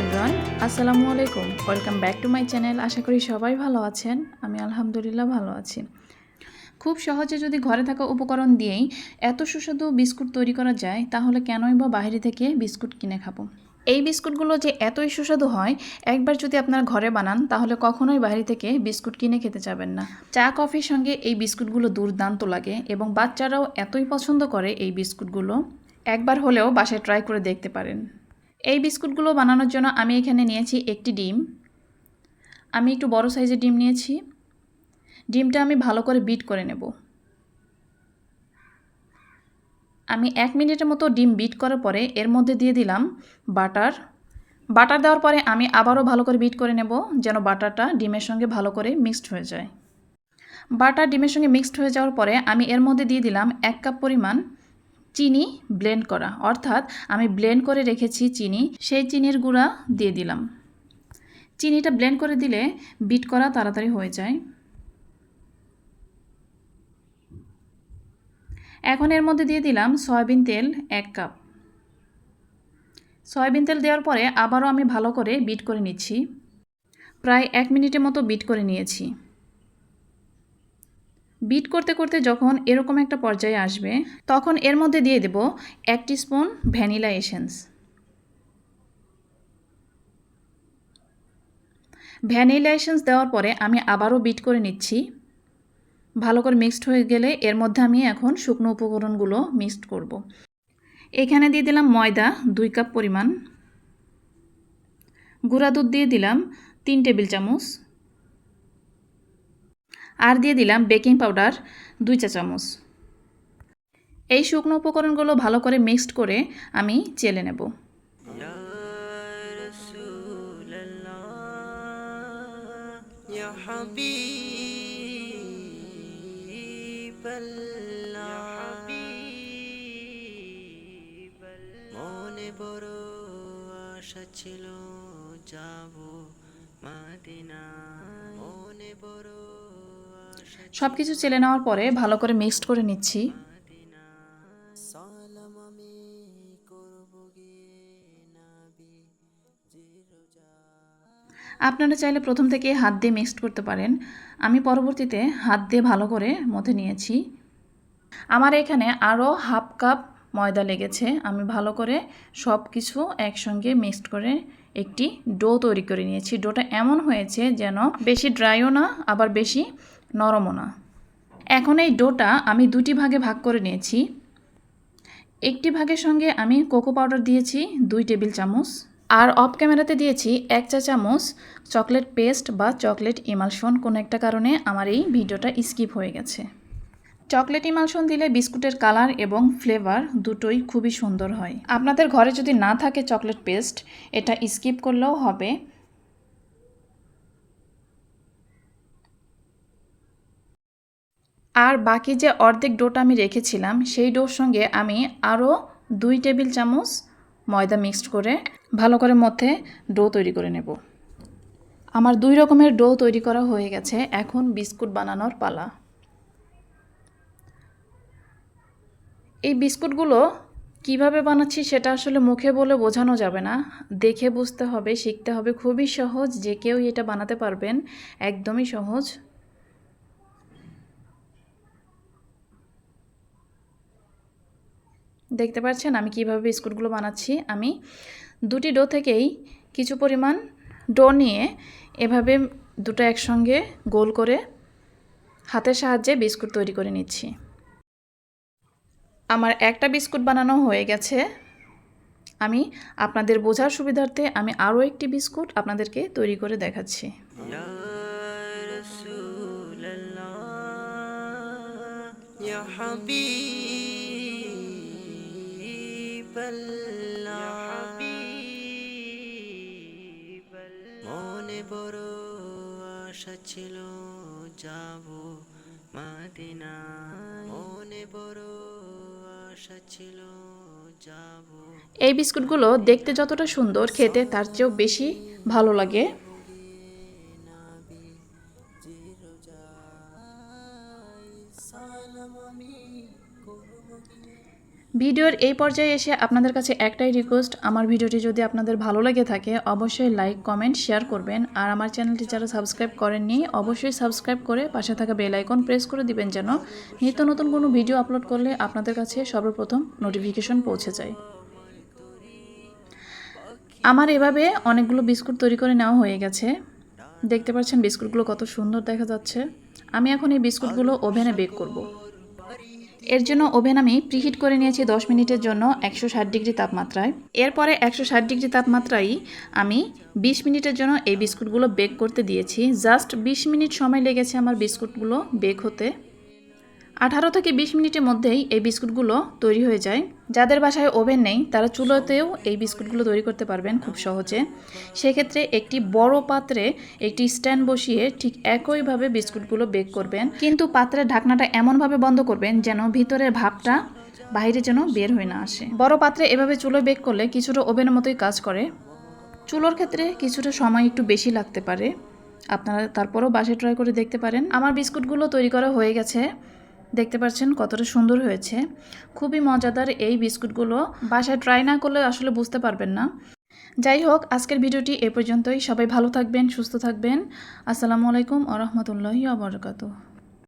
ইব্রান আসসালামু আলাইকুম। Welcome back to my channel. আশা করি সবাই ভালো আছেন। আমি আলহামদুলিল্লাহ ভালো আছি। খুব সহজে যদি ঘরে থাকা উপকরণ দিয়েই এত সুস্বাদু বিস্কুট তৈরি করা যায়, তাহলে কেনই বা বাইরে থেকে বিস্কুট কিনে খাব? এই বিস্কুটগুলো যে এতই সুস্বাদু হয়, একবার যদি আপনারা ঘরে বানান, তাহলে কখনোই বাইরে থেকে বিস্কুট কিনে খেতে যাবেন না। চা, কফির সঙ্গে এই বিস্কুটগুলো দুর্দান্ত লাগে এবং বাচ্চারাও এতই পছন্দ করে এই বিস্কুটগুলো। একবার হলেও বাসায় ট্রাই করে দেখতে পারেন। এই বিস্কুটগুলো বানানোর জন্য আমি এখানে নিয়েছি একটি ডিম। আমি একটু বড় সাইজের ডিম নিয়েছি। ডিমটা আমি ভালো করে বিট করে নেব। আমি এক মিনিটের মতো ডিম বিট করার পরে এর মধ্যে দিয়ে দিলাম বাটার। বাটার দেওয়ার পরে আমি আবারও ভালো করে বিট করে নেব যেন বাটারটা ডিমের সঙ্গে ভালো করে মিক্সড হয়ে যায়। বাটার ডিমের সঙ্গে মিক্সড হয়ে যাওয়ার পরে আমি এর মধ্যে দিয়ে দিলাম এক কাপ পরিমাণ চিনি ব্লেন্ড করা। অর্থাৎ আমি ব্লেন্ড করে রেখেছি চিনি, সেই চিনির গুঁড়া দিয়ে দিলাম। চিনিটা ব্লেন্ড করে দিলে বিট করা তাড়াতাড়ি হয়ে যায়। এখন এর মধ্যে দিয়ে দিলাম সয়াবিন তেল এক কাপ। সয়াবিন তেল দেওয়ার পরে আবারও আমি ভালো করে বিট করে নিচ্ছি। প্রায় এক মিনিটের মতো বিট করে নিয়েছি। বিট করতে করতে যখন এরকম একটা পর্যায়ে আসবে, তখন এর মধ্যে দিয়ে দেব এক spoon vanilla essence. Vanilla essence দেওয়ার পরে আমি আবারও বিট করে নিচ্ছি। ভালো করে মিক্সড হয়ে গেলে এর মধ্যে আমি এখন শুকনো উপকরণগুলো মিক্সড করব। এখানে দিয়ে দিলাম ময়দা দুই কাপ পরিমাণ। গুঁড়া দুধ দিয়ে দিলাম তিন টেবিল চামচ। আর দিয়ে দিলাম বেকিং পাউডার দুই চা চামচ। এই শুকনো উপকরণগুলো ভালো করে মিক্সড করে আমি চেলে নেব। মনে বড় আশা ছিল যাব মাদিনা। সব কিছু চেলে নেওয়ার পরে ভালো করে মিক্সড করে নিচ্ছি। আপনারা চাইলে প্রথম থেকে হাত দিয়ে মিক্সড করতে পারেন। আমি পরবর্তীতে হাত দিয়ে ভালো করে মথে নিয়েছি। আমার এখানে আরও হাফ কাপ ময়দা লেগেছে। আমি ভালো করে সব কিছু একসঙ্গে মিক্সড করে একটি ডো তৈরি করে নিয়েছি। ডোটা এমন হয়েছে যেন বেশি ড্রাইও না, আবার বেশি নরমও না এখন এই ডোটা আমি দুটি ভাগে ভাগ করে নিয়েছি। একটি ভাগের সঙ্গে আমি কোকো পাউডার দিয়েছি, দুই টেবিল চামচ। আর অফ ক্যামেরাতে দিয়েছি এক চা চামচ চকলেট পেস্ট বা চকলেট ইমালশন। কোনো একটা কারণে আমার এই ভিডিওটা স্কিপ হয়ে গেছে। চকলেট ইমালশন দিলে বিস্কুটের কালার এবং ফ্লেভার দুটোই খুবই সুন্দর হয়। আপনাদের ঘরে যদি না থাকে চকলেট পেস্ট, এটা স্কিপ করলেও হবে। আর বাকি যে অর্ধেক ডোটা আমি রেখেছিলাম, সেই ডোর সঙ্গে আমি আরও দুই টেবিল চামচ ময়দা মিক্সড করে ভালো করে মধ্যে ডো তৈরি করে নেব। আমার দুই রকমের ডো তৈরি করা হয়ে গেছে, এখন বিস্কুট বানানোর পালা। এই বিস্কুটগুলো কীভাবে বানাচ্ছি সেটা আসলে মুখে বলে বোঝানো যাবে না। দেখে বুঝতে হবে, শিখতে হবে, খুবই সহজ যে কেউ এটা বানাতে পারবেন, একদমই সহজ। দেখতে পাচ্ছেন আমি কিভাবে বিস্কুটগুলো বানাচ্ছি আমি দুটি ডো থেকেই কিছু পরিমাণ ডো নিয়ে এভাবে দুটো একসঙ্গে গোল করে হাতের সাহায্যে বিস্কুট তৈরি করে নিচ্ছি আমার একটা বিস্কুট বানানো হয়ে গেছে আমি আপনাদের বোঝার সুবিধার্থে আমি আরও একটি বিস্কুট আপনাদেরকে তৈরি করে দেখাচ্ছি يا رسول মনে বড় আশা ছিল যাব মাদিনা মনে বড় আশা ছিল যাব। এই বিস্কুটগুলো দেখতে যতটা সুন্দর খেতে তার চেয়েও বেশি ভালো লাগে। ভিডিওর এই পর্যায়ে এসে আপনাদের কাছে একটাই রিকোয়েস্ট আমার ভিডিওটি যদি আপনাদের ভালো লেগে থাকে অবশ্যই লাইক কমেন্ট শেয়ার করবেন। আর আমার চ্যানেলটি যারা সাবস্ক্রাইব করেননি অবশ্যই সাবস্ক্রাইব করে পাশে থাকা বেল আইকন প্রেস করে দিবেন যেন নিত্য নতুন কোনো ভিডিও আপলোড করলে আপনাদের কাছে সর্বপ্রথম নোটিফিকেশন পৌঁছে যায়। আমার এভাবে অনেকগুলো বিস্কুট তৈরি করে নেওয়া হয়ে গেছে। দেখতে পাচ্ছেন বিস্কুটগুলো কত সুন্দর দেখা যাচ্ছে। আমি এখন এই বিস্কুটগুলো ওভেনে বেক করব। এর জন্য ওভেন আমি প্রিহিট করে নিয়েছি 10 মিনিটের জন্য একশো ষাট ডিগ্রি তাপমাত্রায়। এরপরে একশো ষাট ডিগ্রি তাপমাত্রায় আমি 20 মিনিটের জন্য এই বিস্কুটগুলো বেক করতে দিয়েছি। জাস্ট 20 মিনিট সময় লেগেছে আমার বিস্কুটগুলো বেক হতে। আঠারো থেকে বিশ মিনিটের মধ্যেই এই বিস্কুটগুলো তৈরি হয়ে যায়। যাদের বাসায় ওভেন নেই, তারা চুলোতেও এই বিস্কুটগুলো তৈরি করতে পারবেন খুব সহজে। সেক্ষেত্রে একটি বড় পাত্রে একটি স্ট্যান্ড বসিয়ে ঠিক একইভাবে বিস্কুটগুলো বেক করবেন। কিন্তু পাত্রের ঢাকনাটা এমনভাবে বন্ধ করবেন যেন ভিতরের ভাবটা বাইরে যেন বের হয়ে না আসে। বড় পাত্রে এভাবে চুলো বেক করলে কিছুটা ওভেনের মতোই কাজ করে। চুলোর ক্ষেত্রে কিছুটা সময় একটু বেশি লাগতে পারে। আপনারা তারপরেও বাসায় ট্রাই করে দেখতে পারেন। আমার বিস্কুটগুলো তৈরি করা হয়ে গেছে। দেখতে পাচ্ছেন কতটা সুন্দর হয়েছে। খুবই মজাদার এই বিস্কুটগুলো। বাসায় ট্রাই না করলে আসলে বুঝতে পারবেন না। যাই হোক, আজকের ভিডিওটি এ পর্যন্তই। সবাই ভালো থাকবেন, সুস্থ থাকবেন। আসসালামু আলাইকুম আ রহমতুল্লাহি আবরকাত